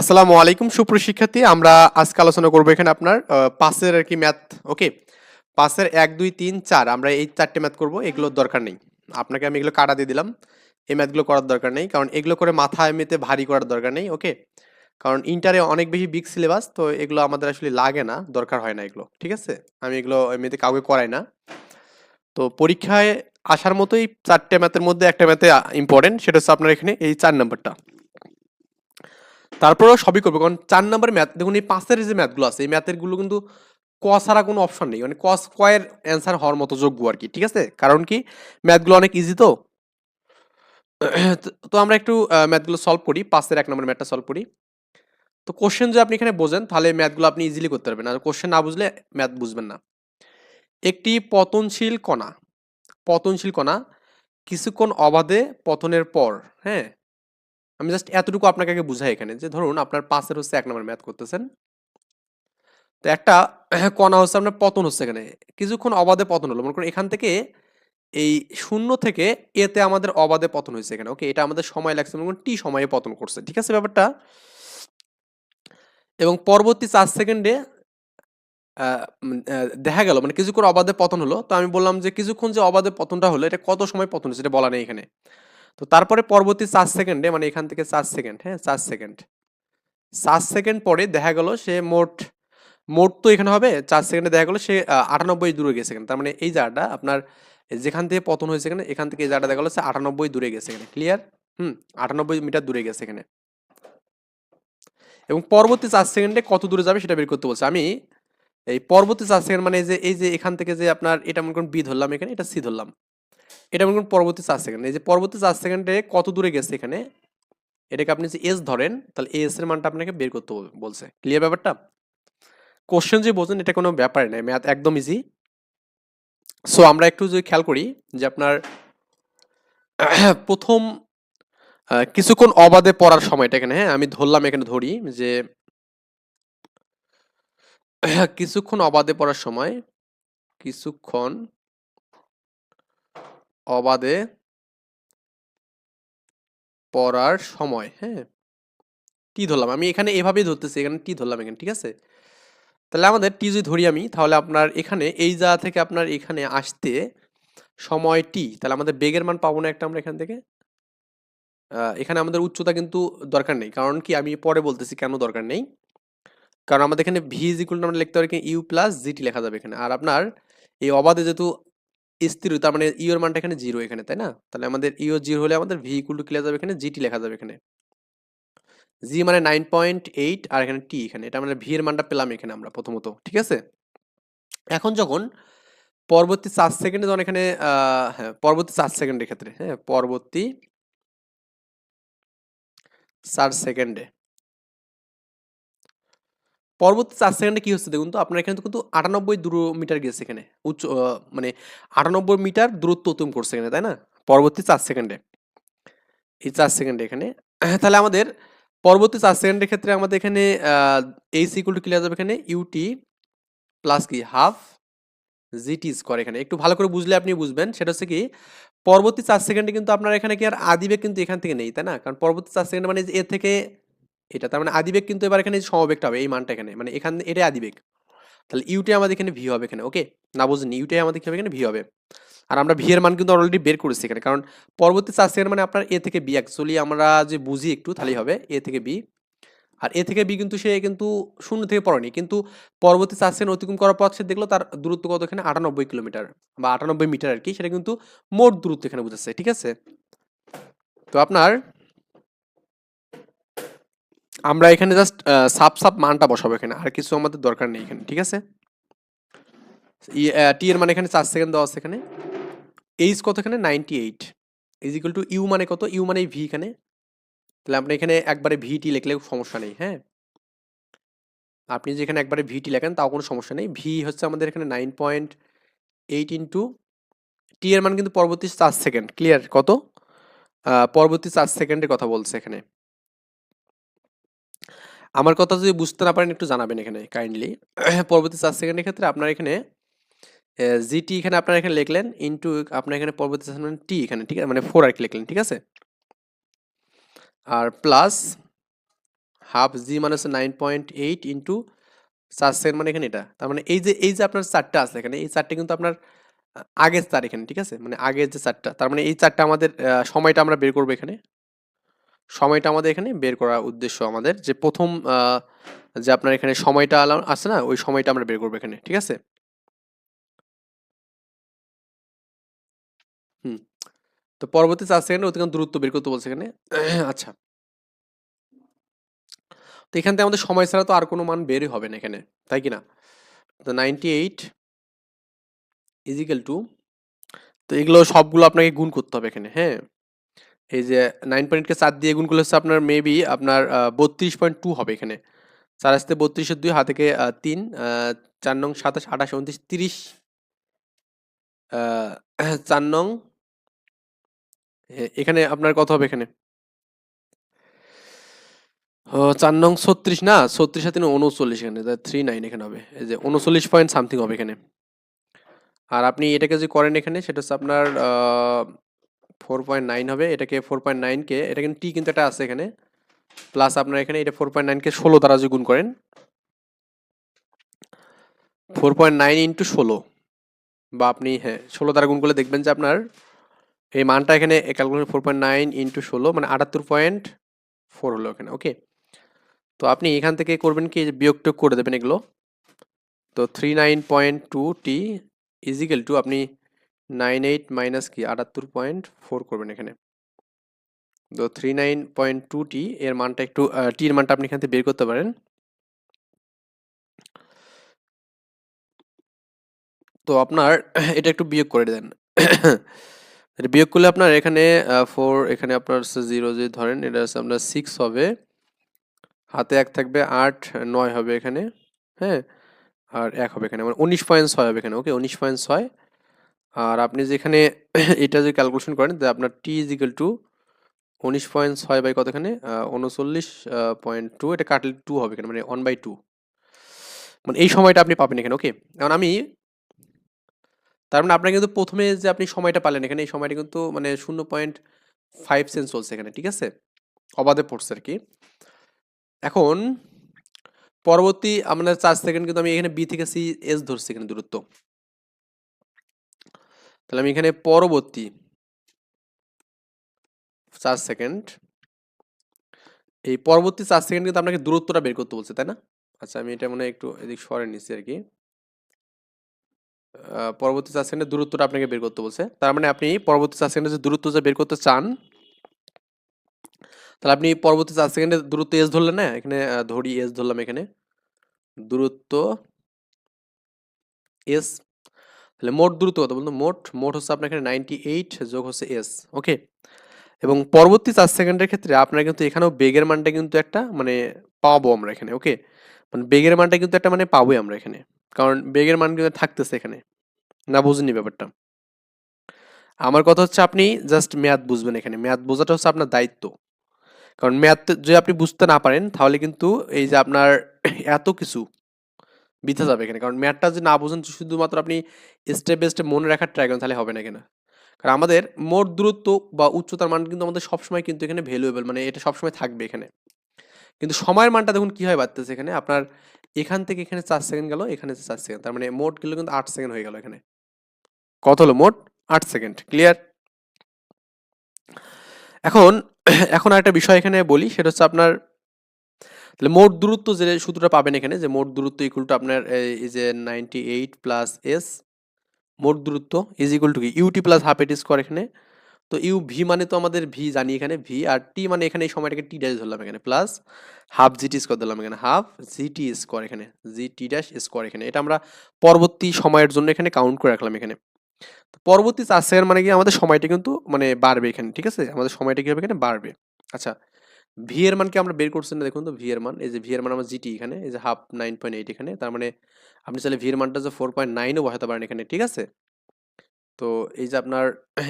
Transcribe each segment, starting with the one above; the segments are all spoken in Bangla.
আসসালামু আলাইকুম সুপ্রশিক্ষার্থী আমরা আজকে আলোচনা করব এখানে আপনার পাসের আর কি ম্যাথ, ওকে? পাসের এক, দুই, তিন, চার, আমরা এই চারটে ম্যাথ করব, এগুলোর দরকার নেই। আপনাকে আমি এগুলো কাটা দিয়ে দিলাম, এই ম্যাথগুলো করার দরকার নেই, কারণ এগুলো করে মাথা এমনিতে ভারী করার দরকার নেই, ওকে? কারণ ইন্টারে অনেক বেশি বিগ সিলেবাস তো এগুলো আমাদের আসলে লাগে না, দরকার হয় না এগুলো, ঠিক আছে? আমি এগুলো এমনিতে কাউকে করাই না। তো পরীক্ষায় আসার মতোই চারটে ম্যাথের মধ্যে একটা ম্যাথে ইম্পর্টেন্ট সেটা হচ্ছে আপনার এখানে এই চার নাম্বারটা। তারপরেও সবই করবে, কারণ চার নাম্বার ম্যাথ দেখুন এই পাঁচের যে ম্যাথগুলো আছে, এই ম্যাথেরগুলো কিন্তু ক ছাড়া কোনো অপশন নেই মানে কস কয়ের অ্যান্সার হওয়ার মতো যোগ্য আর কি, ঠিক আছে? কারণ কি ম্যাথগুলো অনেক ইজি তো? তো আমরা একটু ম্যাথগুলো সলভ করি, পাঁচের এক নম্বর ম্যাথটা সলভ করি। তো কোশ্চেন যদি আপনি এখানে বোঝেন, তাহলে ম্যাথগুলো আপনি ইজিলি করতে পারবেন, আর কোশ্চেন না বুঝলে ম্যাথ বুঝবেন না। একটি পতনশীল কণা পতনশীল কণা কিছুক্ষণ অবাধে পতনের পর হ্যাঁ আমি জাস্ট এতটুকু আপনাকে আগে বুঝাই এখানে যে, ধরুন আপনার পাঁচের হচ্ছে এক নম্বর ম্যাথ করতেছেন। তো একটা কণা হচ্ছে আপনার পতন হচ্ছে এখানে। কিছুক্ষণ অবাধে পতন হলো। মনে করুন এখান থেকে এই শূন্য থেকে এতে আমাদের অবাধে পতন হয়েছে এখানে। ওকে এটা আমাদের সময় লাগছে। মনে করুন টি সময়ে পতন করছে। ঠিক আছে ব্যাপারটা? এবং পরবর্তী চার সেকেন্ডে দেখা গেল মানে কিছুক্ষণ অবাধে পতন হলো। তো আমি বললাম যে, কিছুক্ষণ যে অবাধে পতনটা হলো, এটা কত সময় পতন হয়েছে এটা বলা নেই এখানে। তো তারপরে পরবর্তী চার সেকেন্ডে মানে এখান থেকে চার সেকেন্ড হ্যাঁ চার সেকেন্ড চার সেকেন্ড পরে দেখা গেল সে মোট মোট তো এখানে হবে, চার সেকেন্ডে দেখা গেলো সে আটানব্বই দূরে গেছে তার মানে এই জায়গাটা আপনার, যেখান থেকে পতন হয়েছে এখানে, এখান থেকে এই জায়গাটা দেখা গেলো সে আটানব্বই দূরে গেছে এখানে। ক্লিয়ার হুম, আটানব্বই মিটার দূরে গেছে এখানে। এবং পরবর্তী চার সেকেন্ডে কত দূরে যাবে সেটা বের করতে বলছে। আমি এই পরবর্তী চার সেকেন্ড মানে যে, এই যে এখান থেকে যে আপনার, এটা মনে করুন বি ধরলাম এখানে, এটা সি ধরলাম। এটা করুন পরবর্তী চার সেকেন্ড। এই যে পরবর্তী চার সেকেন্ডে কত দূরে গেছে এখানে? এটাকে আপনি যে এস ধরেন, তাহলে এস এর মানটা আপনাকে বের করতে বল- বলছে। ক্লিয়ার ব্যাপারটা? কোশ্চেন যে বোঝেন, এটা কোনো ব্যাপারই নয়। ম্যাথ একদম ইজি সো আমরা একটু যদি খেয়াল করি যে আপনার প্রথম কিছুক্ষণ অবাধে পড়ার সময়টা এখানে হ্যাঁ? আমি ধরলাম এখানে ধরি যে কিছুক্ষণ অবাধে পড়ার সময়, কিছুক্ষণ অবাধে পড়ার সময় হ্যাঁ? টি ধরলাম। আমি এখানে এভাবেই ধরতেছি, এখানে টি ধরলাম এখানে, ঠিক আছে? তাহলে আমাদের টি যদি ধরি আমি, তাহলে আপনার এখানে, এই জায়গা থেকে আপনার এখানে আসতে সময় টি, তাহলে আমাদের বেগের মান পাবো না একটা আমরা এখান থেকে? এখানে আমাদের উচ্চতা কিন্তু দরকার নেই। কারণ কি? আমি পরে বলতেছি কেন দরকার নেই? কারণ আমাদের এখানে ভি ইজ ইকুয়াল আমরা লিখতে পারি ইউ প্লাস জিটি লেখা যাবে এখানে। আর আপনার এই অবাধে যেহেতু স্থির, তার মানে ইউ এর মানটা এখানে জিরো এখানে, তাই না? তাহলে আমাদের ইউ জিরো হলে আমাদের ভি ইকুয়াল টু কি যাবে এখানে জিটি লেখা যাবে এখানে। জি মানে নাইন পয়েন্ট এইট আর এখানে টি এখানে, এটা মানে ভি এর মানটা পেলাম এখানে আমরা প্রথমত, ঠিক আছে? এখন যখন পরবর্তী চার সেকেন্ডে যখন এখানে হ্যাঁ পরবর্তী চার সেকেন্ডের ক্ষেত্রে হ্যাঁ পরবর্তী চার সেকেন্ডে পরবর্তী চার সেকেন্ডে কী হচ্ছে দেখুন তো? আপনার এখানে কিন্তু আটানব্বই দূর মিটার গেছে এখানে। উচ্চ মানে আটানব্বই মিটার দূরত্ব অতিক্রম করছে এখানে, তাই না? পরবর্তী চার সেকেন্ডে। এই চার সেকেন্ডে এখানে। তাহলে আমাদের পরবর্তী চার সেকেন্ডের ক্ষেত্রে আমাদের এখানে এইচ ইকুয়াল টু ক্লিয়ার যাবে এখানে ইউটি প্লাস কি? হাফ জিটি স্কোয়ার এখানে। একটু ভালো করে বুঝলে আপনি বুঝবেন। সেটা হচ্ছে কি, পরবর্তী চার সেকেন্ডে কিন্তু আপনার এখানে কি আর আদিবেগ কিন্তু এখান থেকে নেই, তাই না? কারণ পরবর্তী চার সেকেন্ড মানে যে এ থেকে এটা। তার মানে আদিবেগ কিন্তু এবার এখানে সমবেগটা হবে, এই মানটা এখানে। মানে এখানে, এটাই আদিবেগ। তাহলে ইউটি আমাদের এখানে ভি হবে এখানে ওকে না বুঝুন ইউটাই আমাদের হবে এখানে? ভি হবে। আর আমরা ভি এর মান কিন্তু অলরেডি বের করেছি এখানে, কারণ পরবর্তী চার সেকেন্ড মানে আপনার এ থেকে বি অ্যাকচুয়ালি আমরা যে বুঝি একটু, তাহলেই হবে এ থেকে বি আর এ থেকে বি কিন্তু সে কিন্তু শূন্য থেকে পড়েনি, কিন্তু পরবর্তী চার সেকেন্ড অতিক্রম করার পর সে দেখল তার দূরত্ব কত এখানে? আটানব্বই কিলোমিটার বা আটানব্বই মিটার আর কি, সেটা কিন্তু মোট দূরত্ব এখানে বুঝাচ্ছে, ঠিক আছে? তো আপনার আমরা এখানে জাস্ট সাপ সাপ মানটা বসাবো এখানে, আর কিছু আমাদের দরকার নেই এখানে, ঠিক আছে? টি এর মানে এখানে চার সেকেন্ড দেওয়া আছে এখানে। এইচ কত এখানে? Ninety eight is equal to U মানে কত? ইউ মানে ভি এখানে। তাহলে আপনি এখানে একবারে ভিটি লিখলেও সমস্যা নেই হ্যাঁ? আপনি যে এখানে একবারে ভিটি লেখেন তাও কোনো সমস্যা নেই। ভি হচ্ছে আমাদের এখানে nine point eight into T এর মান কিন্তু পরবর্তী চার সেকেন্ড ক্লিয়ার কত? পরবর্তী চার সেকেন্ডের কথা বলছে এখানে। আমার কথা যদি বুঝতে না পারেন একটু জানাবেন এখানে কাইন্ডলি পরবর্তী চার সেকেন্ডের ক্ষেত্রে আপনার এখানে জিটি এখানে আপনার এখানে লিখলেন ইন্টু আপনার এখানে পরবর্তী সেকেন্ড টি এখানে, ঠিক আছে? মানে ফোর আর কি লিখলেন, ঠিক আছে? আর প্লাস হাফ জি মানে হচ্ছে নাইন পয়েন্ট এইট ইন্টু চার সেকেন্ড মানে এখানে এটা। তার মানে এই যে এই যে আপনার চারটা আছে এখানে, এই চারটে কিন্তু আপনার আগের চার এখানে, ঠিক আছে? মানে আগের যে চারটা, তার মানে এই চারটা আমাদের সময়টা আমরা বের করব এখানে। সময়টা আমাদের এখানে বের করার উদ্দেশ্য আমাদের। যে প্রথম যে আপনার এখানে সময়টা আছে না, ওই সময়টা আমরা বের করব এখানে, ঠিক আছে? হুম। তো পরবর্তী চার সেকেন্ডে অতিক্রম দূরত্ব বের করতে বলছে এখানে। আচ্ছা। তো এখান থেকে আমাদের সময় ছাড়া তো আর কোনো মান বেরই হবে না এখানে, তাই কি না? তো নাইনটি এইট ইজিক্যাল টু তো এগুলো সবগুলো আপনাকে গুণ করতে হবে এখানে হ্যাঁ? এই যে নাইন পয়েন্টকে চার দিয়ে গুণ করলে হচ্ছে আপনার মেবি আপনার বত্রিশ পয়েন্ট টু হবে এখানে। চার আসতে বত্রিশের দুই, হাত থেকে তিন চার নং সাতাশ, আঠাশ, উনত্রিশ, তিরিশ চার নং এখানে আপনার কত হবে এখানে? চার নং ছত্রিশ না? ছত্রিশ সাথে উনচল্লিশ এখানে থ্রি নাইন এখানে হবে। এই যে উনচল্লিশ পয়েন্ট সামথিং হবে এখানে। আর আপনি এটাকে যে করেন এখানে, সেটা হচ্ছে আপনার ফোর পয়েন্ট নাইন হবে, এটাকে ফোর পয়েন্ট নাইনকে এটা কিন্তু টি কিন্তু একটা আছে এখানে প্লাস আপনার এখানে এটা ফোর পয়েন্ট নাইনকে ষোলো দ্বারা যদি গুণ করেন। ফোর পয়েন্ট নাইন ইন্টু ষোলো, বা আপনি হ্যাঁ ষোলো দ্বারা গুণ করলে দেখবেন যে আপনার এই মানটা এখানে calculation four point nine into ষোলো মানে আটাত্তর পয়েন্ট ফোর হলো এখানে ওকে তো আপনি এখান থেকে করবেন কি বিয়োগ টিয়োগ করে দেবেন এগুলো। তো three nine point two T is equal to আপনি নাইন এইট মাইনাস কি? আটাত্তর পয়েন্ট ফোর করবেন এখানে। তো three nine point two T এর মানটা একটু টি এর মানটা আপনি এখান থেকে বের করতে পারেন। তো আপনার এটা একটু বিয়োগ করে দেন। বিয়োগ করলে আপনার এখানে ফোর এখানে আপনার জিরো যদি ধরেন, এটা হচ্ছে আপনার সিক্স হবে। হাতে এক থাকবে, আট, নয় হবে এখানে হ্যাঁ? আর এক হবে এখানে। মানে উনিশ পয়েন্ট ছয় হবে এখানে ওকে উনিশ পয়েন্ট ছয় আর আপনি যেখানে এটা যে ক্যালকুলেশন করেন যে আপনার টি ইজ ইকুয়াল টু উনিশ পয়েন্ট ছয় বাই কতখানে? উনচল্লিশ পয়েন্ট টু এটা কাটলে টু হবে এখানে মানে ওয়ান বাই টু মানে এই সময়টা আপনি পাবেন এখানে ওকে এখন আমি, তার মানে আপনার কিন্তু প্রথমে যে আপনি সময়টা পালেন এখানে, এই সময়টা কিন্তু মানে শূন্য পয়েন্ট ফাইভ সেন্স চলছে এখানে, ঠিক আছে? অবাধে পড়ছে আর কি। এখন, পরবর্তী আমাদের চার সেকেন্ড কিন্তু আমি এখানে বি থেকে সি এস ধরছি এখানে দূরত্ব। তাহলে আমি এখানে পরবর্তী চার সেকেন্ড। এই পরবর্তী চার সেকেন্ড কিন্তু আপনাকে দূরত্বটা বের করতে বলছে, তাই না? আচ্ছা আমি এটা মনে হয় একটু এদিক সরে নিচ্ছি আর কি। পরবর্তী চার সেকেন্ডের দূরত্বটা আপনাকে বের করতে বলছে। তার মানে আপনি পরবর্তী চার সেকেন্ডের যে দূরত্ব যে বের করতে চান, তাহলে আপনি পরবর্তী চার সেকেন্ডের দূরত্ব এস ধরলেন না এখানে ধরি এস ধরলাম এখানে। দূরত্ব এস তাহলে মোট দূরত্ব কত বলতো মোট মোট হচ্ছে আপনার এখানে নাইনটি এইট যোগ হচ্ছে এস ওকে এবং পরবর্তী চার সেকেন্ডের ক্ষেত্রে আপনার কিন্তু এখানেও বেগের মানটা কিন্তু একটা মানে পাবো আমরা এখানে ওকে মানে বেগের মানটা কিন্তু একটা মানে পাবোই আমরা এখানে, কারণ বেগের মান কিন্তু থাকতেছে এখানে, না বুঝিনি ব্যাপারটা। আমার কথা হচ্ছে আপনি জাস্ট ম্যাথ বুঝবেন এখানে ম্যাথ বোঝাটা হচ্ছে আপনার দায়িত্ব। কারণ ম্যাথ যদি আপনি বুঝতে না পারেন, তাহলে কিন্তু এই যে আপনার এত কিছু বৃথা যাবে এখানে। কারণ ম্যাটটা যদি না বুঝেন শুধুমাত্র আপনি স্টেপ বাই স্টেপ মনে রাখার ট্রাই করেন তাহলে হবে না এখানে। কারণ আমাদের মোট দূরত্ব বা উচ্চতার মান কিন্তু আমাদের সবসময় কিন্তু এখানে ভ্যালুয়েবল মানে এটা সবসময় থাকবে এখানে। কিন্তু সময়ের মানটা দেখুন কী হয় বাড়তেছে এখানে। আপনার এখান থেকে এখানে চার সেকেন্ড গেল এখানে চার সেকেন্ড তার মানে মোট গেলে কিন্তু আট সেকেন্ড হয়ে গেল এখানে। কত হলো? মোট আট সেকেন্ড ক্লিয়ার এখন এখন একটা বিষয় এখানে বলি সেটা হচ্ছে আপনার তাহলে মোট দূরত্ব যে সূত্রটা পাবেন এখানে, যে মোট দূরত্ব ইকুয়াল টু আপনার এই যে নাইনটি এইট প্লাস এস মোট দূরত্ব ইজ ইকুয়াল টু কি? ইউটি প্লাস হাফ এটি স্কোয়ার এখানে। তো ইউ ভি মানে তো আমাদের ভি জানি এখানে ভি আর টি মানে এখানে এই সময়টাকে টি ড্যাশ ধরলাম এখানে প্লাস হাফ জিটি স্কোয়ার ধরলাম এখানে হাফ জিটি স্কোয়ার এখানে জি টি ড্যাশ স্কোয়ার এখানে। এটা আমরা পরবর্তী সময়ের জন্য এখানে কাউন্ট করে রাখলাম এখানে। পরবর্তী চার সেকেন্ড মানে কি? আমাদের সময়টা কিন্তু মানে বাড়বে এখানে, ঠিক আছে? আমাদের সময়টা কি হবে এখানে? বাড়বে। আচ্ছা ভি এর মানকে আমরা বের করছি না, দেখুন তো ভি এর মান এই যে ভি এর মান আমার জিটি এখানে, এই যে হাফ নাইন পয়েন্ট এইট এখানে, তার মানে আপনি চাইলে ভি এর মানটা যে ফোর পয়েন্ট নাইনও বসাতে পারেন এখানে, ঠিক আছে? তো এই যে আপনার,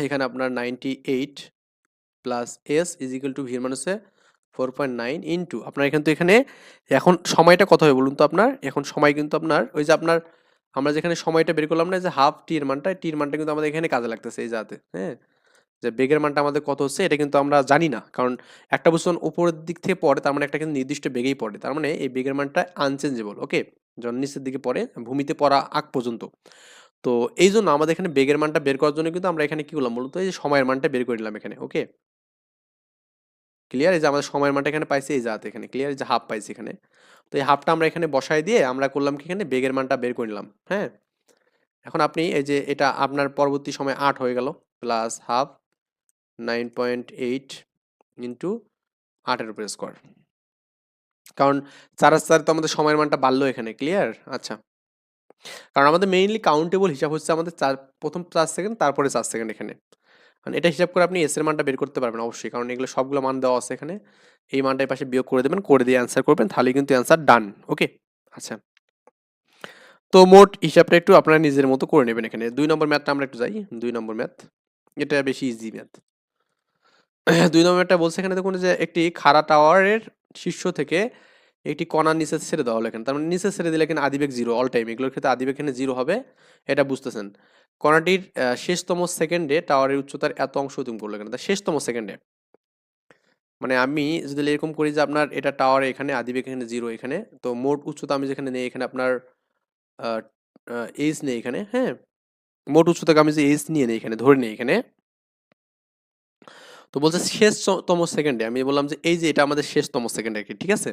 এখানে আপনার ninety eight plus S is equal to V মান হচ্ছে ফোর পয়েন্ট নাইন ইন্টু আপনার এখান তো এখানে এখন সময়টা কত হবে বলুন তো আপনার? এখন সময় কিন্তু আপনার, ওই যে আপনার, আমরা যেখানে সময়টা বের করলাম না যে হাফ টি এর মানটা টি এর মানটা কিন্তু আমাদের এখানে কাজে লাগতেছে এই যাতে হ্যাঁ? যে বেগের মানটা আমাদের কত হচ্ছে, এটা কিন্তু আমরা জানি না। কারণ একটা বস্তু উপরের দিক থেকে পড়ে, তার মানে একটা কিন্তু নির্দিষ্ট বেগেই পড়ে। তার মানে এই বেগের মানটা আনচেঞ্জেবল ওকে যখন নিচের দিকে পড়ে, ভূমিতে পড়া আগ পর্যন্ত। তো এই জন্য আমাদের এখানে বেগের মানটা বের করার জন্য কিন্তু আমরা এখানে কি করলাম মূলত এই যে সময়ের মানটা বের করে নিলাম এখানে ওকে ক্লিয়ার এই যে আমাদের সময়ের মানটা এখানে পাইছি, এই জায়গাতে এখানে। ক্লিয়ার যে হাফ পাইছি এখানে। তো এই হাফটা আমরা এখানে বসাই দিয়ে আমরা করলাম কি এখানে? বেগের মানটা বের করে নিলাম হ্যাঁ? এখন আপনি এই যে এটা আপনার পরবর্তী সময় আট হয়ে গেল plus half nine point eight into আটের উপরে স্কোয়ার কারণ চার চার তো আমাদের সময়ের মানটা বাড়লো এখানে ক্লিয়ার আচ্ছা। কারণ আমাদের মেইনলি কাউন্টেবল হিসাব হচ্ছে আমাদের চার, প্রথম চার সেকেন্ড তারপরে চার সেকেন্ড এখানে। কারণ এটা হিসাব করে আপনি এস এর মানটা বের করতে পারবেন অবশ্যই, কারণ এগুলো সবগুলো মান দেওয়া আছে এখানে। এই মানটা পাশে বিয়োগ করে দেবেন, করে দিয়ে অ্যান্সার করবেন তাহলে কিন্তু অ্যান্সার ডান ওকে আচ্ছা। তো মোট হিসাবটা একটু আপনারা নিজের মতো করে নেবেন এখানে। দুই নম্বর ম্যাথটা আমরা একটু যাই, দুই নম্বর ম্যাথ এটা বেশি ইজি ম্যাথ দুই নম্বরটা বলছে এখানে দেখুন যে একটি খাড়া টাওয়ারের শীর্ষ থেকে একটি কণা নিচে ছেড়ে দেওয়া হলো এখানে। তার মানে নিচে ছেড়ে দিলে এখানে আদিবেগ জিরো অল টাইম এগুলোর ক্ষেত্রে আদিবেগ এখানে জিরো হবে, এটা বুঝতেছেন। কণাটির শেষতম সেকেন্ডে টাওয়ারের উচ্চতার এত অংশ অতিক্রম করল এখানে। তা শেষতম সেকেন্ডে মানে আমি যদি এরকম করি যে আপনার এটা টাওয়ার এখানে, আদিবেগ এখানে জিরো এখানে, তো মোট উচ্চতা আমি যেখানে নেই এখানে আপনার এইচ নেই এখানে হ্যাঁ? মোট উচ্চতাকে আমি যে এইচ নিয়ে নেই এখানে, ধরে নেই এখানে তো বলছে শেষতম সেকেন্ডে আমি বললাম যে, এই যে এটা আমাদের শেষতম সেকেন্ড আর কি ঠিক আছে?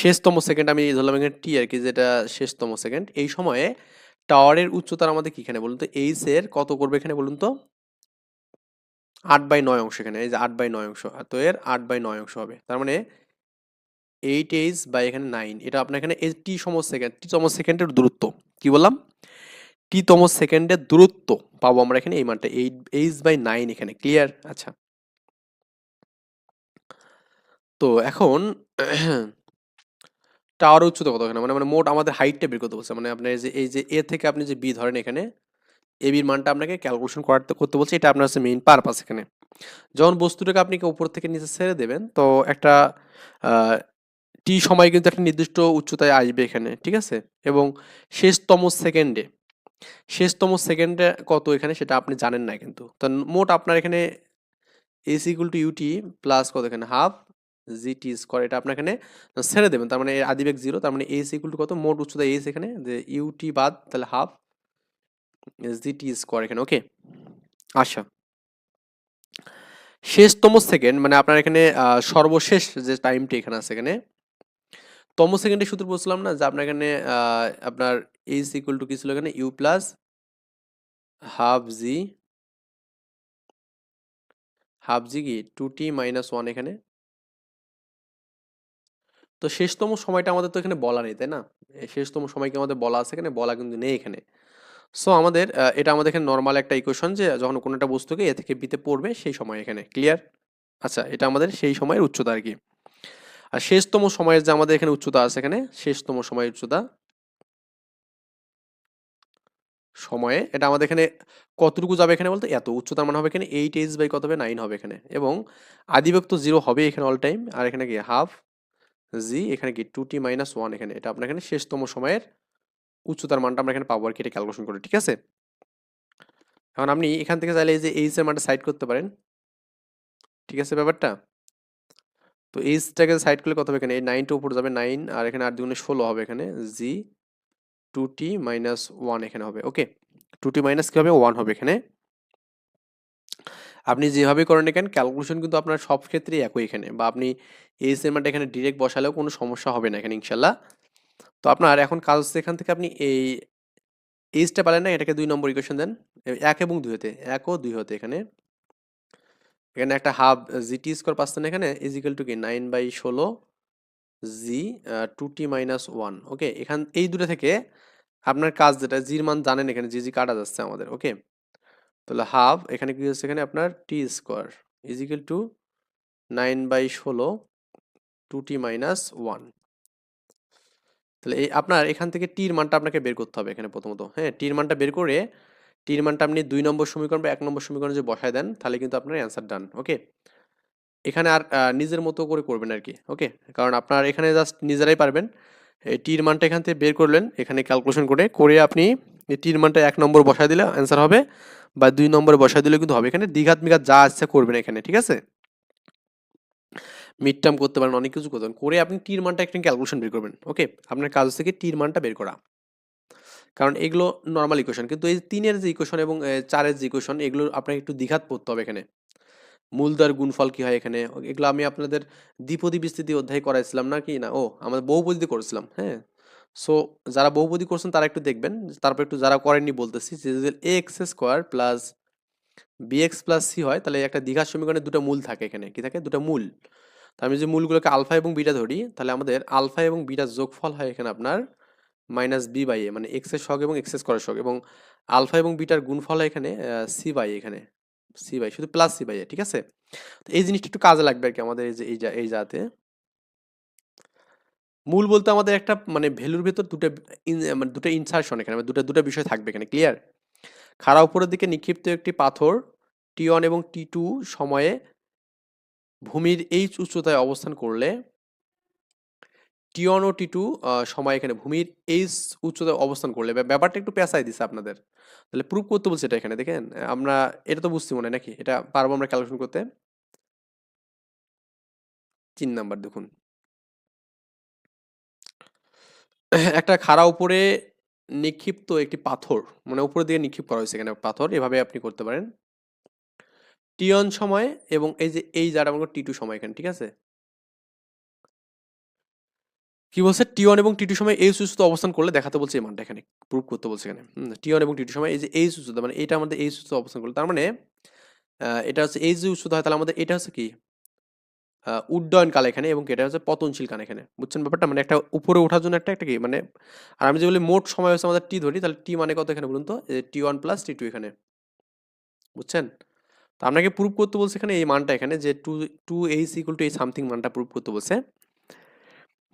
শেষতম সেকেন্ড আমি ধরলাম এখানে টি আর কি যেটা শেষতম সেকেন্ড এই সময়ে টাওয়ারের উচ্চতার আমাদের কি এখানে বলুন তো? এইচ এর কত করবে এখানে বলুন তো? আট বাই নয় অংশ এখানে, এই যে আট বাই নয় অংশ। তো এর আট বাই নয় অংশ হবে। তার মানে এইট এইচ বাই এখানে নাইন এটা আপনার এখানে এই টি সম সেকেন্ড টি তম সেকেন্ডের দূরত্ব। কি বললাম? তম সেকেন্ডের দূরত্ব পাবো আমরা এখানে? এই মানটা এইট এইচ বাই নাইন এখানে ক্লিয়ার আচ্ছা। তো এখন টাওয়ার উচ্চতা কত এখানে? মানে মানে মোট আমাদের হাইটটা বের করতে বলছে। মানে আপনার যে, এই যে এ থেকে আপনি যে বি ধরেন এখানে এ বির মানটা আপনাকে ক্যালকুলেশন করতে করতে বলছে। এটা আপনার হচ্ছে মেইন পারপাস এখানে। যখন বস্তুটাকে আপনি উপর থেকে নিচে ছেড়ে দেবেন, তো একটা টি সময় কিন্তু একটা নির্দিষ্ট উচ্চতায় আসবে এখানে, ঠিক আছে? এবং শেষতম সেকেন্ডে শেষতম সেকেন্ডে কত এখানে সেটা আপনি জানেন না কিন্তু। তো মোট আপনার এখানে S equal to U T plus কত এখানে? হাফ জি টি স্কোয়ার এটা আপনার এখানে ছেড়ে দেবেন। তার মানে আদিবেগ জিরো তার মানে এস ইকুয়াল টু কত? মোট উচ্চতা এস এখানে, যে ইউটি বাদ তাহলে হাফ জি টি স্কোয়ার এখানে ওকে আচ্ছা। শেষতম সেকেন্ড মানে আপনার এখানে সর্বশেষ যে টাইমটি এখানে আছে এখানে, তম সেকেন্ডে সূত্র বলছিলাম না যে আপনার এখানে আপনার এইচ ইকুয়াল টু কি ছিল এখানে U plus half G half G কি টু টি মাইনাস ওয়ান এখানে। তো শেষতম সময়টা আমাদের তো এখানে বলা নেই, তাই না? শেষতম সময় কি আমাদের বলা আছে এখানে? বলা কিন্তু নেই এখানে। সো আমাদের এটা আমাদের এখানে নর্মাল একটা ইকুয়েশন যে, যখন কোনো একটা বস্তুকে এ থেকে বিতে পড়বে সেই সময় এখানে ক্লিয়ার আচ্ছা এটা আমাদের সেই সময়ের উচ্চতা আর কি। আর শেষতম সময়ের যে আমাদের এখানে উচ্চতা আছে এখানে, শেষতম সময়ের উচ্চতা সময়ে। এটা আমাদের এখানে কতটুকু যাবে এখানে বলতে? এত উচ্চতার মান হবে এখানে এইট এইচ বাই কত হবে? নাইন হবে এখানে। এবং আদিবেগ তো জিরো হবে এখানে অল টাইম আর এখানে কি হাফ জি এখানে কি টু টি মাইনাস ওয়ান এখানে। এটা আপনার এখানে শেষতম সময়ের উচ্চতার মানটা আমরা এখানে পাবো আর কি এটা ক্যালকুলেশন করে, ঠিক আছে? এখন আপনি এখান থেকে চাইলে এই যে এইচ এর মানটা সাইড করতে পারেন। ঠিক আছে ব্যাপারটা? তো এইচটাকে সাইড করলে কত হবে এখানে? এই নাইনটা উপরে যাবে নাইন আর এখানে আট দুগুণে ষোলো হবে এখানে। G two T minus one এখানে হবে ওকে টু টি মাইনাস কি হবে ওয়ান হবে এখানে? আপনি যেভাবে করেন এখানে ক্যালকুলেশন কিন্তু আপনার সব ক্ষেত্রেই একই এখানে, বা আপনি এইচ এর মানটা এখানে ডিরেক্ট বসালেও কোনো সমস্যা হবে না এখানে ইনশাল্লাহ তো আপনার এখন কাজ হচ্ছে এখান থেকে আপনি এই এইচটা পারেন না, এটাকে দুই নম্বর ইকুয়েশন দেন, এক এবং দুই হতে, এক ও দুই হতে এখানে। এখানে একটা হাফ জিটি স্কোয়ার পাচ্ছেন এখানে ইজিক্যাল টু কি? নাইন বাই ষোলো G two T minus one okay এখান, এই দুটো থেকে আপনার কাজ যেটা জির মান জানেন এখানে জি জি কাটা যাচ্ছে আমাদের ওকে তাহলে হাফ এখানে কি হচ্ছে এখানে আপনার T square is equal to nine by ষোলো টু টি মাইনাস ওয়ান তাহলে এই আপনার এখান থেকে টির মানটা আপনাকে বের করতে হবে এখানে প্রথমত হ্যাঁ? টির মানটা বের করে টির মানটা আপনি দুই নম্বর সমীকরণ বা এক নম্বর সমীকরণে যে বসায় দেন, তাহলে কিন্তু আপনার অ্যান্সার ডান ওকে এখানে আর নিজের মতো করে করবেন আর কি ওকে কারণ আপনার এখানে জাস্ট নিজেরাই পারবেন। এই টির মানটা এখান থেকে বের করলেন, এখানে ক্যালকুলেশন করে করে আপনি টির মানটা এক নম্বর বসায় দিলে অ্যান্সার হবে বা দুই নম্বরে বসায় দিলেও কিন্তু হবে। এখানে দ্বিঘাত মিঘাত যা ইচ্ছা করবেন এখানে, ঠিক আছে? মিড টার্ম করতে পারেন, অনেক কিছু করতে পারেন। করে আপনি টির মানটা একটা ক্যালকুলেশন বের করবেন ওকে আপনার কাজ হচ্ছে কি টির মানটা বের করা। কারণ এগুলো নর্মাল ইকুয়েশন কিন্তু এই তিনের যে ইকুয়েশন এবং চারের যে ইকুয়েশন এগুলো আপনাকে একটু দ্বিঘাত পড়তে হবে এখানে। মূলদার গুণফল কি হয় এখানে? এগুলো আমি আপনাদের দ্বিপদী বিস্তৃতি অধ্যায় করাইছিলাম না কি না? ও, আমাদের বহুপদী করেছিলাম হ্যাঁ? সো যারা বহুপদী করছেন তারা একটু দেখবেন, তারপর একটু যারা করেননি বলতেছি যে যদি A X square plus B X plus C হয়, তাহলে একটা দীঘার সমীকরণে দুটো মূল থাকে এখানে, কি থাকে? দুটো মূল। তো আমি যে মূলগুলোকে আলফা এবং বিটা ধরি, তাহলে আমাদের আলফা এবং বিটার যোগফল হয় এখানে আপনার মাইনাস বি বাই এ মানে এক্সের শখ এবং এক্স স্কোয়ারের শখ এবং আলফা এবং বিটার গুণফল হয় এখানে সি বাই এখানে। সি বাই শুধু প্লাস সি বাই এ ঠিক আছে? তো এই জিনিসটা একটু কাজে লাগবে আর কি আমাদের এই যে, এই যা, এই জাতে। মূল বলতে আমাদের একটা মানে ভ্যালুর ভেতর দুটো মানে দুটো ইনসার্শন এখানে মানে দুটো দুটো বিষয় থাকবে এখানে ক্লিয়ার খাড়া উপরের দিকে নিক্ষিপ্ত একটি পাথর টি ওয়ান এবং টি টু সময়ে ভূমির এইচ উচ্চতায় অবস্থান করলে টি ওয়ান ও টি টু সময় এখানে ভূমির এইচ উচ্চতায় অবস্থান করলে ব্যা- ব্যাপারটা একটু পেঁচাই দিছে আপনাদের। তাহলে প্রুভ করতে বলছে এটা এখানে, দেখেন? আমরা এটা তো বুঝছি মনে নাকি? এটা পারব আমরা ক্যালকুলেশন করতে? তিন নাম্বার দেখুন। একটা খাড়া উপরে নিক্ষিপ্ত একটি পাথর মানে উপরের দিকে নিক্ষিপ্ত করা হয়েছে এখানে পাথর, এভাবে আপনি করতে পারেন। টি সময় এবং এই যে এই যারা আমার টি টু সময় এখানে, ঠিক আছে? কি বলছে? টি ওয়ান এবং টি টু সময় এই সুস্থ অবস্থান করলে দেখাতে বলছে এই মানটা এখানে প্রুভ করতে বলছে এখানে। টি ওয়ান এবং টি টু সময় এই যে এই সুস্থ মানে এটা আমাদের এই সুস্থ অবস্থান করলে। তার মানে এটা হচ্ছে এই যে উচ্চতা হয়, তাহলে আমাদের এটা হচ্ছে কি? উড্ডয়ন কাল এখানে এবং এটা হচ্ছে পতনশীল কাল এখানে। বুঝছেন ব্যাপারটা? মানে একটা উপরে ওঠার জন্য একটা একটা কি? মানে আর আমি যে বলি মোট সময় হচ্ছে আমাদের টি ধরি, তাহলে টি মানে কত এখানে বলুন তো? T one plus T two এখানে। বুঝছেন? তো আপনাকে প্রুভ করতে বলছে এখানে? এই মানটা এখানে যে two two H equal to এই সামথিং মানটা প্রুভ করতে বলছে।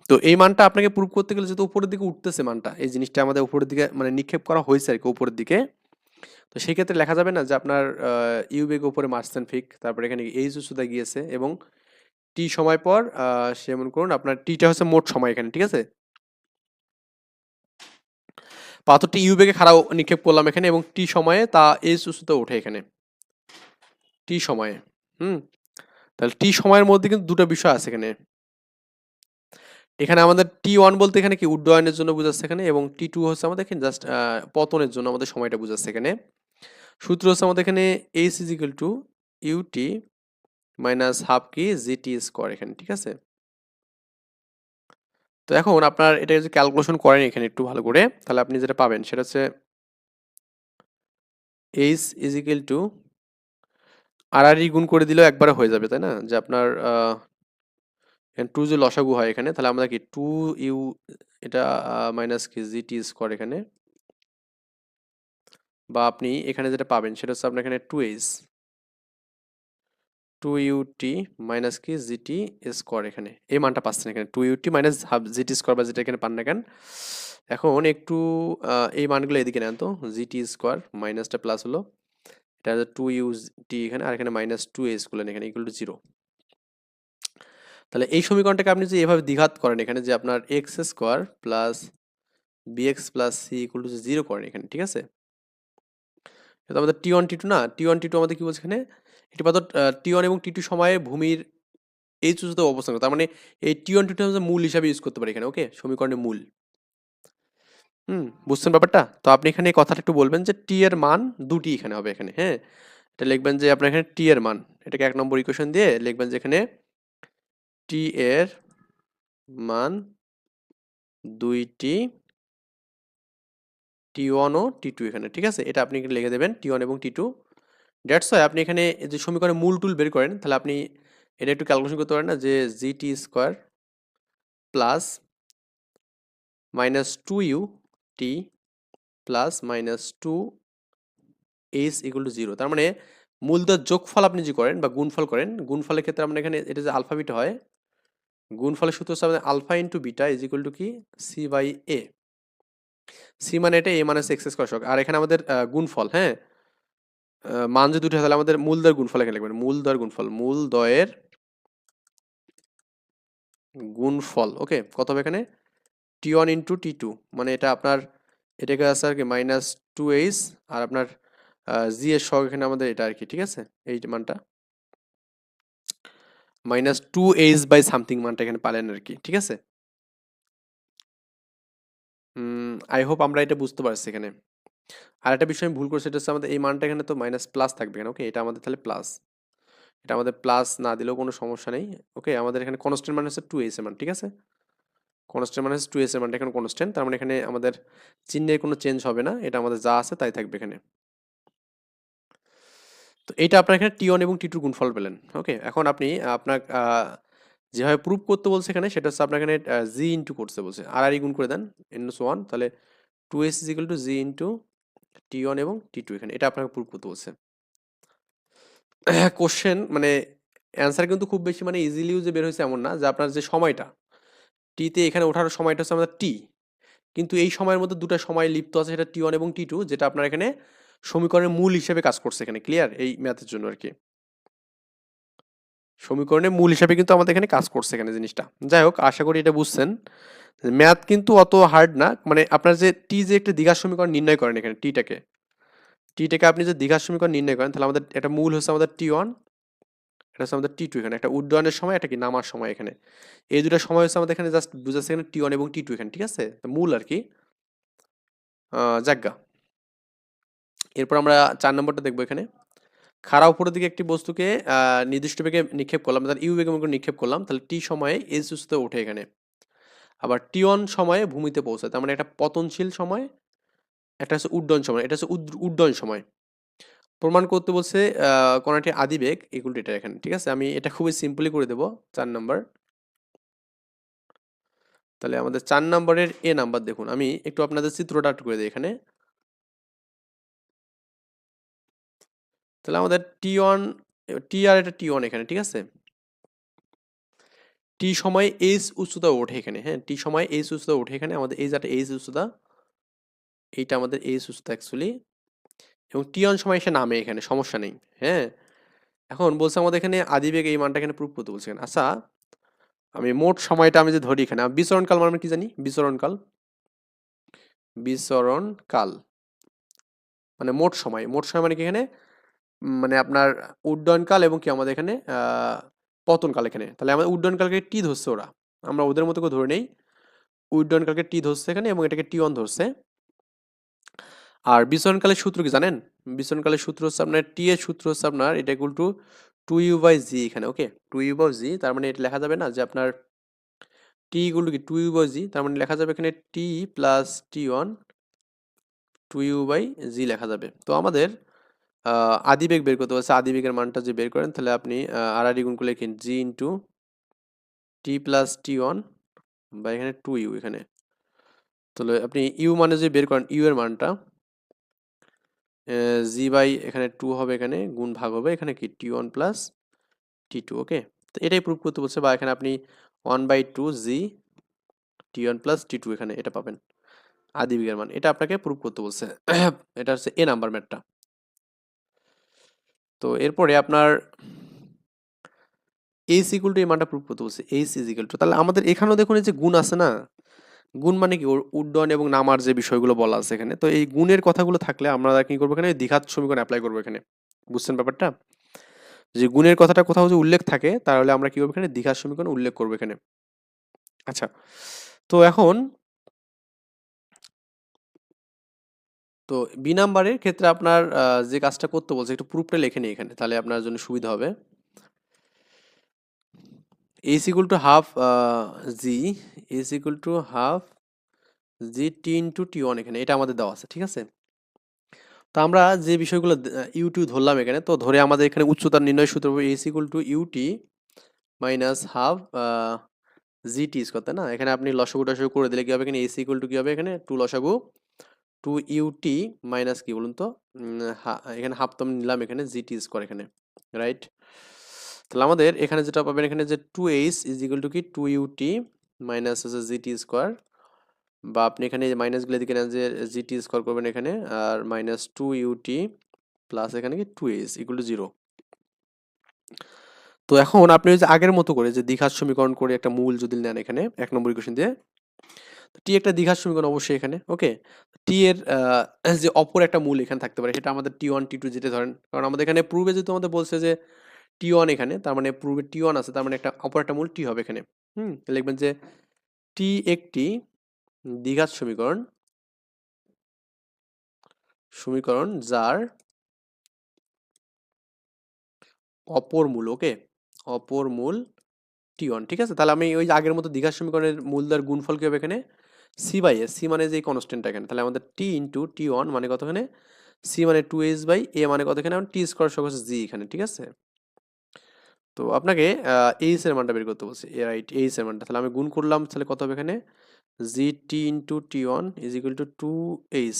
তো এই মানটা আপনাকে প্রুভ করতে গেলে যেহেতু উপরের দিকে উঠতেছে মানটা এই জিনিসটা আমাদের উপরের দিকে মানে নিক্ষেপ করা হয়েছে আর কি উপরের দিকে। তো সেই ক্ষেত্রে লেখা যাবে না যে আপনার ইউ বেগ উপরে মার্সেন ফিক তারপরে এখানে এইচ উচ্চতা গিয়েছে এবং টি সময় পর আহ, সে মনে করুন আপনার টিটা হচ্ছে মোট সময় এখানে ঠিক আছে? পাথরটি ইউ বেগে খাড়া নিক্ষেপ করলাম এখানে এবং টি সময়ে তা এইচ উচ্চতা ওঠে এখানে। টি সময়ে হুম? তাহলে টি সময়ের মধ্যে কিন্তু দুটো বিষয় আছে এখানে। এখানে আমাদের টি ওয়ান বলতে এখানে কি? উড্ডয়নের জন্য বোঝাচ্ছে এখানে এবং টি টু হচ্ছে আমাদের এখানে জাস্ট পতনের জন্য আমাদের সময়টা বোঝাচ্ছে এখানে। সূত্র হচ্ছে আমাদের এখানে H is equal to U T minus half কি জিটি স্কোয়ার এখানে, ঠিক আছে? তো এখন আপনার এটা যদি ক্যালকুলেশন করেন এখানে একটু ভালো করে, তাহলে আপনি যেটা পাবেন সেটা হচ্ছে H is equal to E গুণ করে দিলেও একবারে হয়ে যাবে, তাই না? যে আপনার টু যে লসাগু হয় এখানে, তাহলে আমরা কি টু ইউ এটা মাইনাস কি জিটি স্কোয়ার এখানে। বা আপনি এখানে যেটা পাবেন, সেটা হচ্ছে আপনার এখানে two h two u t minus কি জিটি স্কোয়ার এখানে। এই মানটা পাচ্ছেন এখানে। Two u t minus half g t square বা যেটা এখানে পান না কেন। এখন একটু এই মানগুলো এদিকে নেন তো। জিটি স্কোয়ার মাইনাসটা প্লাস হলো। এটা টু ইউ টি এখানে, আর এখানে মাইনাস টু এস করলেন এখানে ইকুয়াল টু জিরো তাহলে এই সমীকরণটাকে আপনি যে এভাবে দ্বিঘাত করেন এখানে যে আপনার x square plus b x plus c equal to zero করেন এখানে, ঠিক আছে? এটা আমাদের টি ওয়ান টি টু না? টি ওয়ান টি টু আমাদের কি বলছে এখানে? এটি পাথর টি ওয়ান এবং টি টু সময়ে ভূমির এই উচ্চতা অবস্থান করে তার মানে এই টি ওয়ান টি টু মূল হিসাবে ইউজ করতে পারি এখানে ওকে সমীকরণের মূল। হুম, বুঝছেন ব্যাপারটা? তো আপনি এখানে কথাটা একটু বলবেন যে টি এর মান দুটি এখানে হবে এখানে হ্যাঁ? এটা লিখবেন যে আপনার এখানে টি এর মান, এটাকে এক নম্বর ইকুয়েশন দিয়ে লিখবেন যে এখানে টি এর মান দুইটি টি ওয়ান ও টি টু এখানে, ঠিক আছে? এটা আপনি লিখে দেবেন টি ওয়ান এবং টি টু। দ্যাটস হয় আপনি এখানে যে সমীকরণে মূল টুল বের করেন, তাহলে আপনি এটা একটু ক্যালকুলেশন করতে পারেন না যে g t square plus minus two u t plus minus two h equal to zero তার মানে মূলদের যোগফল আপনি যে করেন বা গুণফল করেন, গুণফলের ক্ষেত্রে আমরা এখানে এটা যে আলফা বিটা হয় গুণফলের সূত্র হচ্ছে আমাদের alpha into beta is equal to কি? সি বাই এ সি মানে এটা এ মানে এক্স স্কোয়ার আর এখানে আমাদের গুণফল হ্যাঁ? মান যদি দুটো তাহলে আমাদের মূলদর গুণফল এখানে লিখবেন। মূলদর গুণফল, মূল দয়ের গুণফল, ওকে? কত হবে এখানে? T one into t two মানে এটা আপনার এটাকে আছে আর কি মাইনাস টু এইচ আর আপনার জি এর সহগ এখানে আমাদের এটা আর কি, ঠিক আছে? এই মানটা। Minus two h by something মানটা এখানে পালেন আর কি, ঠিক আছে? আই হোপ আমরা এটা বুঝতে পারছি এখানে। আর একটা বিষয় আমি ভুল করছি, এটা হচ্ছে আমাদের এই মানটা এখানে তো মাইনাস প্লাস থাকবে এখানে ওকে এটা আমাদের তাহলে প্লাস এটা আমাদের প্লাস না দিলেও কোনো সমস্যা নেই ওকে আমাদের এখানে কনস্ট্যান্ট মান হচ্ছে টু এস এর মান, ঠিক আছে? কনস্ট্যান্ট মানে হচ্ছে টু এস এর মানটা এখানে কনস্ট্যান্ট তার মানে এখানে আমাদের চিহ্নের কোনো চেঞ্জ হবে না, এটা আমাদের যা আছে তাই থাকবে এখানে। তো এটা আপনার এখানে টি ওয়ান এবং টি টু গুণফল পেলেন। ওকে এখন আপনি আপনার যেভাবে প্রুভ করতে বলছে এখানে, সেটা হচ্ছে আপনার এখানে জি ইন্টু করতে বলছে। আর আর গুণ করে দেন ইন্টু ওয়ান তাহলে two s is equal to g into t one এবং টি টু এখানে। এটা আপনাকে প্রুভ করতে বলছে। কোশ্চেন মানে অ্যান্সার কিন্তু খুব বেশি মানে ইজিলিও যে বের হয়েছে এমন না, যে আপনার যে সময়টা টিতে এখানে ওঠার সময়টা হচ্ছে আমাদের টি কিন্তু এই সময়ের মধ্যে দুটো সময় লিপ্ত আছে, সেটা টি ওয়ান এবং টি টু যেটা আপনার এখানে সমীকরণের মূল হিসেবে কাজ করছে এখানে ক্লিয়ার এই ম্যাথের জন্য আর কি সমীকরণের মূল হিসাবে কিন্তু আমাদের এখানে কাজ করছে এখানে জিনিসটা। যাই হোক, আশা করি এটা বুঝছেন। ম্যাথ কিন্তু অত হার্ড না মানে আপনার যে টি যে একটা দীঘার সমীকরণ নির্ণয় করেন এখানে টিটাকে টিটাকে আপনি যে দীঘার সমীকরণ নির্ণয় করেন, তাহলে আমাদের, এটা মূল হচ্ছে আমাদের টি ওয়ান এটা হচ্ছে আমাদের টি টু এখানে। একটা উড্ডয়নের সময় এটা কি নামার সময় এখানে। এই দুটো সময় হচ্ছে আমাদের এখানে জাস্ট বুঝাচ্ছে এখানে টি ওয়ান এবং টি টু এখানে, ঠিক আছে? মূল আর কি জাজ্ঞা এরপর আমরা চার নম্বরটা দেখব এখানে। খাড়া উপরের দিকে একটি বস্তুকে নির্দিষ্ট বেগে নিক্ষেপ করলাম তার ইউ বেগে নিক্ষেপ করলাম, তাহলে টি সময়ে এস উচ্চতে ওঠে এখানে। আবার টি ওয়ান সময়ে ভূমিতে পৌঁছায়, তার মানে একটা পতনশীল সময় একটা হচ্ছে উড্ডয়ন সময়, এটা হচ্ছে উড্ডয়ন সময়। প্রমাণ করতে বলছে কোনটি আদিবেগ এগুলো এটা এখানে, ঠিক আছে? আমি এটা খুবই সিম্পলি করে দেবো, চার নাম্বার। তাহলে আমাদের চার নম্বরের এ নাম্বার দেখুন, আমি একটু আপনাদের চিত্রটা করে দিই এখানে। তাহলে আমাদের টি ওয়ান টি আর এটা টি ওয়ান এখানে, ঠিক আছে? টি সময় এইচ উচ্চতা ওঠে এখানে হ্যাঁ? টি সময় এইচ উচ্চতা ওঠে এখানে, আমাদের এই যাটা এইচ উচ্চতা, এইটা আমাদের এইচ উচ্চতা অ্যাকচুয়ালি এবং টি ওয়ান সময় এসে নামে এখানে, সমস্যা নেই হ্যাঁ? এখন বলছে আমাদের এখানে আদিবেগ এই মানটা এখানে প্রুফ করতে বলছে আচ্ছা আমি মোট সময়টা আমি যে ধরি এখানে বিচরণকাল মানে কি জানি? বিচরণকাল। বিচরণকাল। মানে মোট সময় মোট সময় মানে কি এখানে? মানে আপনার উড্ডয়নকাল এবং কি আমাদের এখানে পতনকাল এখানে। তাহলে আমাদের উড্ডয়নকালকে টি ধরছে ওরা। আমরা ওদের মতো করে ধরে নেই। উড্ডয়নকালকে টি ধরছে এখানে এবং এটাকে টি ওয়ান ধরছে। আর বিচরণকালের সূত্র কি জানেন? বিচরণকালের সূত্র হচ্ছে আপনার, টি এর সূত্র হচ্ছে আপনার, এটা equal to two u by g এখানে okay two u by g তার মানে এটা লেখা যাবে না যে আপনার টি ইকুয়াল টু কি? টু ইউ বাই জি তার মানে লেখা যাবে এখানে t plus t one two u by g লেখা যাবে। তো আমাদের আদিবেগ বের করতে বলছে আদিবেগের মানটা যে বের করেন, তাহলে আপনি আর গুণ করলে লিখেন g into t plus t one বা এখানে টু ইউ এখানে। তাহলে আপনি ইউ মানে যে বের করেন ইউ এর মানটা জি বাই এখানে টু হবে এখানে, গুণ ভাগ হবে এখানে কি? T one plus t two okay তো এটাই প্রুভ করতে বলছে বা এখানে আপনি one by two g t one plus t two এখানে এটা পাবেন, আদি আদিবেগের মান। এটা আপনাকে প্রুভ করতে বলছে। এটা হচ্ছে এ নাম্বার ম্যাটটা তো এরপরে আপনার এইচ ইকুয়াল টু এই মানটা প্রুভ করতে বলছে। এইচ ইজ ইকুয়াল টু তাহলে আমাদের এখানেও দেখুন এই যে গুণ আছে না? গুণ মানে কি? উড্ডয়ন এবং নামার যে বিষয়গুলো বলা আছে এখানে। তো এই গুণের কথাগুলো থাকলে আমরা কি করব এখানে? দ্বিঘাত সমীকরণ অ্যাপ্লাই করব এখানে। বুঝছেন ব্যাপারটা? যে গুণের কথাটা কোথাও যদি উল্লেখ থাকে, তাহলে আমরা কি করব এখানে? দ্বিঘাত সমীকরণ উল্লেখ করব এখানে। আচ্ছা তো এখন তো বি নাম্বারের ক্ষেত্রে আপনার যে কাজটা করতে বলছে একটু প্রুফটা লিখে নিই এখানে তাহলে আপনার জন্য সুবিধা হবে। Is equal to half uh, g is equal to half g t into t1 এখানে এটা আমাদের দেওয়া আছে ঠিক আছে? তো আমরা যে বিষয়গুলো ইউটি ধরলাম এখানে তো ধরে আমাদের এখানে উচ্চতার নির্ণয় সূত্র is equal to u t minus half g t ইস করতে না? এখানে আপনি লসাগু টসাগু করে দিলে কি হবে এখানে? এস ইকুয়াল টু কি হবে এখানে? টু লসাগু টু ইউটি মাইনাস কি বলুন তো? এখানে হাফ তো আমি নিলাম এখানে জি টি স্কোয়ার এখানে রাইট তাহলে আমাদের এখানে যেটা পাবেন এখানে যে two h is equal to কি? টু ইউটি মাইনাস হচ্ছে জিটি স্কোয়ার বা আপনি এখানে মাইনাসগুলো দিকে নেন যে জিটি স্কোয়ার করবেন এখানে আর minus two u t plus এখানে কি? Two h equal to zero তো এখন আপনি ওই যে আগের মতো করে যে দ্বিঘাত সমীকরণ করে একটা মূল যদি নেন এখানে, এক নম্বর ইকুয়েশন দিয়ে টি একটা দ্বিঘাত সমীকরণ অবশ্যই এখানে ওকে টি এর যে অপর একটা মূল এখানে থাকতে পারে, সেটা আমাদের টি ওয়ান টি টু যেটা ধরেন, কারণ আমাদের এখানে পূর্বে যেহেতু আমাদের বলছে যে টি ওয়ান এখানে, তার মানে পূর্বে টি ওয়ান আছে, তার মানে একটা অপর একটা মূল টি হবে এখানে, হুম? লিখবেন যে টি একটি দ্বিঘাত সমীকরণ সমীকরণ যার অপর মূল ওকে অপর মূল টি ওয়ান ঠিক আছে? তাহলে আমি ওই আগের মতো দ্বিঘাত সমীকরণের মূলদার গুণফল কি হবে এখানে? সি বাই এস সি মানে যে কনস্ট্যান্টটা এখানে, তাহলে আমাদের টি ইন্টু টি ওয়ান মানে কত এখানে? সি মানে টু এস বাই এ মানে কত এখানে? টি স্কোয়ার সহ জি এখানে, ঠিক আছে? তো আপনাকে এইচ এর মানটা বের করতে বলছে এ রাইট এইচ এর মানটা, তাহলে আমি গুণ করলাম, তাহলে কত হবে এখানে? G t into t one is equal to two h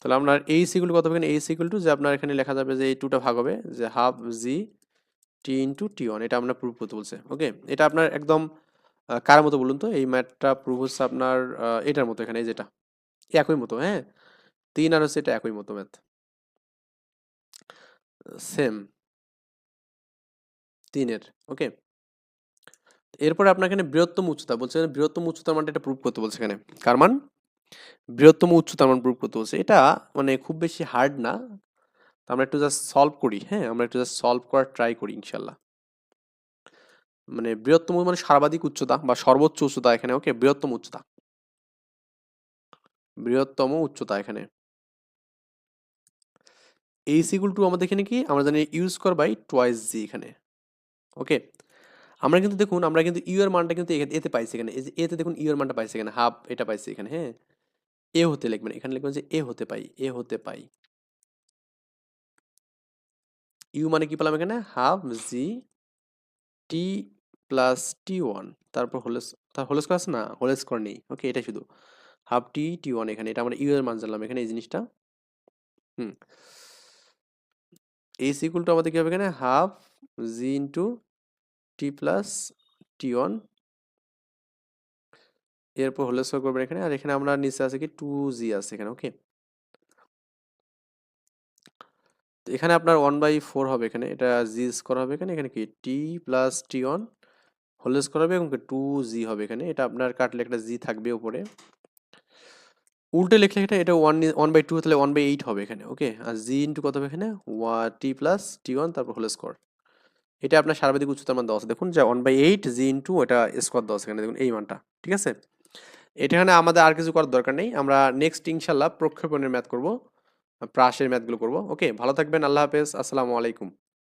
তাহলে আপনার এইচ ইকুয়াল কত হবে এখানে? এইচ টু যে আপনার এখানে লেখা যাবে যে এই টুটা ভাগ হবে, যে half g t into t one এটা আপনার প্রুফ করতে বলছে ওকে এটা আপনার একদম কার মতো বলুন তো? এই ম্যাথটা প্রুভ হচ্ছে আপনার এটার মতো এখানে যেটা। একই মতো হ্যাঁ? তিন আর হচ্ছে এটা একই মতো ম্যাথ সেম তিনের ওকে এরপরে আপনার এখানে বৃহত্তম উচ্চতা বলছে বৃহত্তম উচ্চতার মানটা এটা প্রুফ করতে বলছে এখানে। কার মান? বৃহত্তম উচ্চতার মান প্রুফ করতে বলছে। এটা মানে খুব বেশি হার্ড না। আমরা একটু জাস্ট সলভ করি হ্যাঁ? আমরা একটু জাস্ট সলভ করার ট্রাই করি, ইনশাল্লাহ। মানে বৃহত্তম মানে সর্বাধিক উচ্চতা বা সর্বোচ্চ উচ্চতা এখানে ওকে বৃহত্তম উচ্চতা। বৃহত্তম উচ্চতা এখানে। এই সিকুল টু আমাদের এখানে কি? আমরা জানি ইউজ কর বাই টোয়াইস জি এখানে ওকে আমরা কিন্তু দেখুন, আমরা কিন্তু ইউ এর মানটা কিন্তু এতে পাইছি এখানে। এই যে এতে দেখুন ইউ এর মানটা পাইছি এখানে হাফ এটা পাইছি এখানে হ্যাঁ? এ হতে লিখবেন, এখানে লিখবেন যে এ হতে পাই এ হতে পাই। ইউ মানে কি পেলাম এখানে? Half g t plus t one তারপর হোলেস তার হোল স্কোয়ার আছে না হোল স্কোয়ার নেই। ওকে এটা শুধু। হাফ টি টি ওয়ান এখানে, এটা আমরা ইউ এর মান জানলাম এখানে এই জিনিসটা। হুম। এই সিকুল টু আমাদের কি হবে এখানে? Half g into t plus t one এরপর হোল করবেন এখানে, আর এখানে আমরা নিচে আছে কি? টু জি আছে এখানে ওকে এখানে আপনার ওয়ান বাই ফোর হবে এখানে, এটা জি স্কোয়ার হবে এখানে এখানে কি? T plus t one whole square হবে এবং টু জি হবে এখানে। এটা আপনার কাটলে একটা জি থাকবে উপরে। উল্টে লিখলে এটা এটা ওয়ান ওয়ান বাই টু তাহলে ওয়ান বাই এইট হবে এখানে ওকে আর জি ইন্টু কত হবে এখানে? ওয়া, টি প্লাস টি ওয়ান, তারপর হোল স্কোয়ার। এটা আপনার সার্বাধিক উচ্চতার মান দশ। দেখুন যে one by eight g into এটা স্কোয়ার আছে এখানে, দেখুন এই মানটা, ঠিক আছে? এটা এখানে আমাদের আর কিছু করার দরকার নেই। আমরা নেক্সট ইনশাল্লাহ প্রক্ষেপণের ম্যাথ করব, প্রাসের ম্যাথগুলো করব ওকে ভালো থাকবেন, আল্লাহ হাফেজ, আসসালামু আলাইকুম।